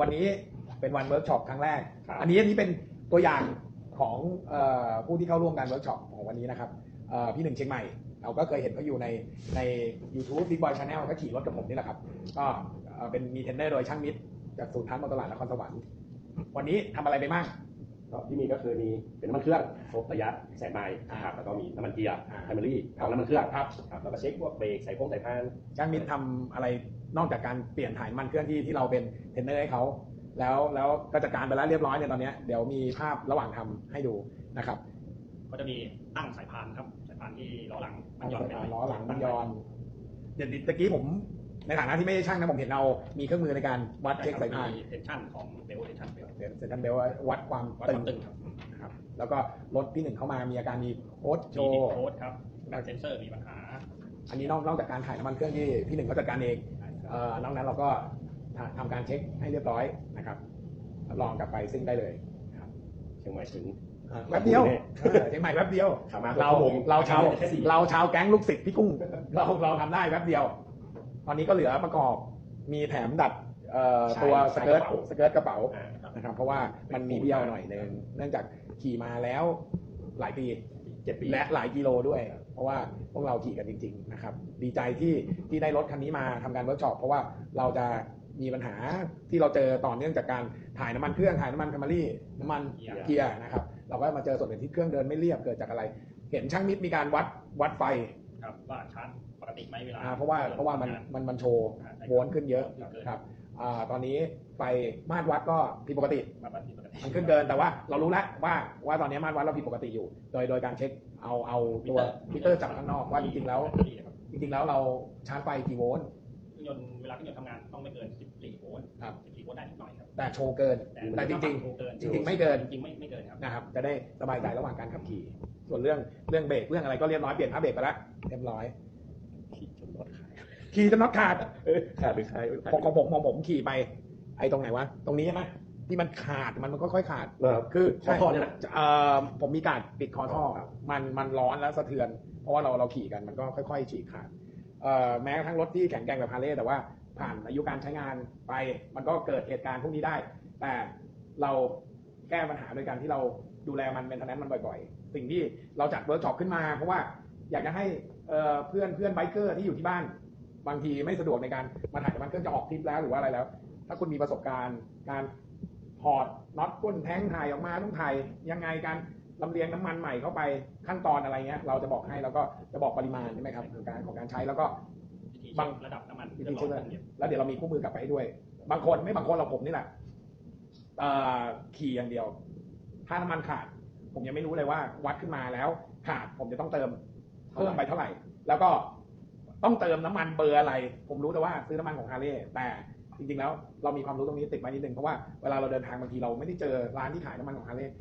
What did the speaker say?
วันนี้เป็นวันเวิร์กช็อปครั้งแรก ครับ อันนี้อันนี้เป็นตัวอย่างของเอ่อผู้ที่เข้าร่วมการเวิร์กช็อปของวันนี้นะครับเอ่อพี่หนึ่งเชียงใหม่ เราก็เคยเห็นเขาอยู่ในใน YouTube Big Boy Channel ก็ขี่รถกับผมนี่แหละครับ ก็เอ่อเป็นมีเทรนเนอร์โดยช่างมิตรจากศูนย์ทันมอเตอร์ลาดนครสวรรค์วันนี้ทำอะไรไปบ้าง ก็ที่มีก็คือมีเป็นน้ำมันเครื่องครบระยะแสนไมล์นะครับแล้วก็มีน้ำมันเกียร์อ่าไพรมารีของน้ำมันเครื่องครับครับแล้วก็เช็คพวกเบรกสายพงสายพานช่างมิตรทำอะไรนอกจากการเปลี่ยนถ่ายน้ำมันเครื่องที่ที่เราเป็นเทรนเนอร์ให้เขาแล้วแล้วก็จัดการไปแล้วเรียบร้อยเนี่ยตอนเนี้ยเดี๋ยวมีภาพระหว่างทำให้ดูนะครับ ก็จะมีตั้งสายพานครับ สายพานที่ล้อหลังมันหย่อนไปน่อยล้อหลังมันยอน เดี๋ยวตะกี้ผม ในฐานะที่ไม่ใช่ช่างนะผมเห็นเรามีเครื่องมือในการวัดเช็คสายพานมีเทนชั่นของเบลเทนชั่นเบลเดี๋ยวเสร็จกันเบลวัดความวัดตึความงตึงครับนะครับ แล้วก็รถที่หนึ่งเข้ามามีอาการมีโค้ดโชมีดิว์โค้ดครับเซนเซอร์มีปัญหา อันนี้นอกนอกจากการถ่ายน้ำมันเครื่องที่พี่หนึ่งเขาจัดการเองเอ่อนอกนั้นเราก็ทำทำการเช็คให้เรียบร้อยนะครับลองกลับไปซิ่งได้เลยนะครับเชียงใหม่ถึงอ่าแป๊บเดียวเออเชียงใหม่แป๊บเดียวขับมาเราชั่วโมงเราชาวแค่สี่เราชาวแก๊งลูกศิษย์พี่กุ้งเราเราทำได้แป๊บเดียว ตอนนี้ก็เหลือประกอบมีแถมดัดเอ่อตัวสเกิร์ตสเกิร์ตกระเป๋าอ่านะครับ เพราะว่ามันมีเบี้ยวหน่อยนึงเนื่องจากขี่มาแล้วหลายปีเจ็ดปีและหลายกิโลด้วย เพราะว่าพวกเราขี่กันจริง ๆ นะครับ ดีใจที่ที่ได้รถคันนี้มาทำการเวิร์กช็อปเพราะว่าเราจะมีปัญหาที่เราเจอต่อเนื่องจากการถ่ายน้ำมันเครื่องถ่ายน้ำมันแฟมิลี่น้ำมันเกียร์เกียร์นะครับ เราก็มาเจอส่วนหนึ่งที่เครื่องเดินไม่เรียบเกิดจากอะไร เห็นช่างมิตรมีการวัดวัดไฟ ครับว่าชาร์จปกติไหมเวลาอ่าเพราะว่าเพราะว่ามันมันมันโชว์โวลต์ขึ้นเยอะครับอ่าตอนนี้ไฟมาตรวัดก็ผิดปกติมาปกติปกติมันขึ้นเกินแต่ว่าเรารู้แล้วว่าว่าตอนนี้มาตรวัดเราผิดปกติอยู่ โดยโดยการเช็คเอาเอาตัวมิเตอร์จากข้างนอกว่าจริงๆแล้วจริงๆแล้วเราชาร์จไฟกี่โวลต์เครื่ องยนต์เวลาเครื่องยนต์ทำงานต้องไม่เกิน14โวลต์ครับ 14โวลต์ได้นิดหน่อยครับ แต่โชว์เกิน แต่จริงๆเกินจริงๆไม่เกิน จริงๆไม่ไม่เกินครับ นะครับ จะได้สบายใจระหว่างการขับขี่ ส่วนเรื่องเรื่องเบรกเรื่องอะไรก็เรียบร้อยเปลี่ยนผ้าเบรกไปแล้วเรียบร้อย ขี่จนรถขายขี่จนน็อตขาดเออขาดหรือขายของของผมของผมขี่ไป ไอ้ตรงไหนวะ ตรงนี้ใช่ไหมที่มันขาดมันมันค่อยๆขาดนะครับคือคอท่อเนี่ยนะเอ่อผมมีการปิดคอท่อมันมันร้อนแล้วสะเทือน เพราะว่าเราเราขี่กันมันก็ค่อย ๆ ฉีกขาดเอ่อ แม้กระทั่งรถที่แข็งแกร่งแบบฮาร์เลย์แต่ว่าผ่านอายุการใช้งานไป มันก็เกิดเหตุการณ์พวกนี้ได้ แต่เราแก้ปัญหาโดยการที่เราดูแลมันเป็นทนนมันบ่อยๆ สิ่งที่เราจัดเวิร์กช็อปขึ้นมา เพราะว่าอยากจะให้เพื่อนเพื่อนไบเกอร์ที่อยู่ที่บ้าน บางทีไม่สะดวกในการมาถ่ายน้ำมันเครื่องจะออกทริปแล้วหรือว่าอะไรแล้ว ถ้าคุณมีประสบการณ์การถอดน็อตก้นแท้งถ่ายออกมาต้องถ่ายยังไงการ ลำเลียงน้ำมันใหม่เข้าไปขั้นตอนอะไรเงี้ยเราจะบอกให้แล้วก็จะบอกปริมาณใช่ไหมครับของการของการใช้แล้วก็วิธีบางเช็คระดับน้ำมันวิเครื่ธีองร้อเชื่อนเครื่องเย็นแล้วเดี๋ยวเรามีคู่มือกลับไปให้ด้วย บางคนไม่บางคนเราผมนี่แหละเอ่อขี่อย่างเดียว ถ้าน้ำมันขาด ผมยังไม่รู้เลยว่า วัดขึ้นมาแล้ว ขาดผมจะต้องเติมเพิ่มไปเท่าไหร่ แล้วก็ต้องเติมน้ำมันเบอร์อะไร ผมรู้แต่ว่าซื้อน้ำมันของฮาร์เลย์แต่จริงๆแล้วเรามีความรู้ตรงนี้ติดไว้นิดนึงเพราะว่าเวลาเราเดินทางบางทีเราไม่ได้เจอร้านที่ขายน้ำมันของฮาร์เลย์